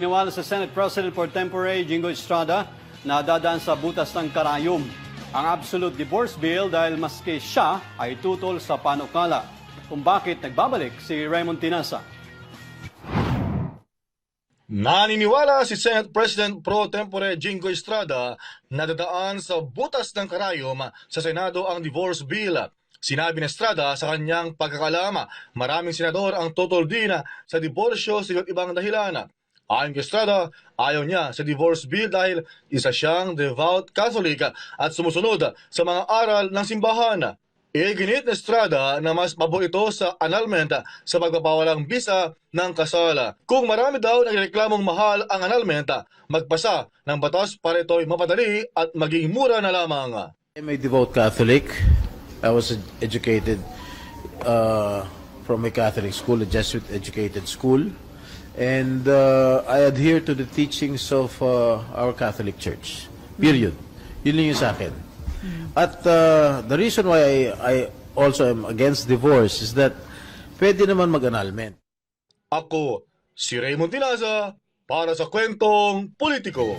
Iniwala sa Senate President for Tempore, Jingo Estrada, na dadaan sa butas ng karayom ang absolute divorce bill dahil maski siya ay tutol sa panukala. Kung bakit nagbabalik si Raymond Tinasa. Naniniwala si Senate President Pro Tempore Jingo Estrada na dadaan sa butas ng karayom sa Senado ang divorce bill. Sinabi ni Estrada sa kanyang pagkakalama, maraming senador ang tutol din sa diborsyo sa iba't ibang dahilan. Ayon kay Estrada, ayaw niya sa divorce bill dahil isa siyang devout Catholic at sumusunod sa mga aral ng simbahan. Iginit ni Estrada na mas pabo ito sa annulment sa pagpapawalang bisa ng kasal. Kung marami daw nagreklamong mahal ang annulment, magpasa ng batas para ito'y mapadali at maging mura na lamang. I'm a devout Catholic. I was ed- educated uh, from a Catholic school, a Jesuit educated school. And uh, I adhere to the teachings of uh, our Catholic Church. Period. Yun lang yung sa akin. At uh, the reason why I, I also am against divorce is that pwede naman mag-annulment. Ako, si Raymond Tinaza, para sa kwentong politiko.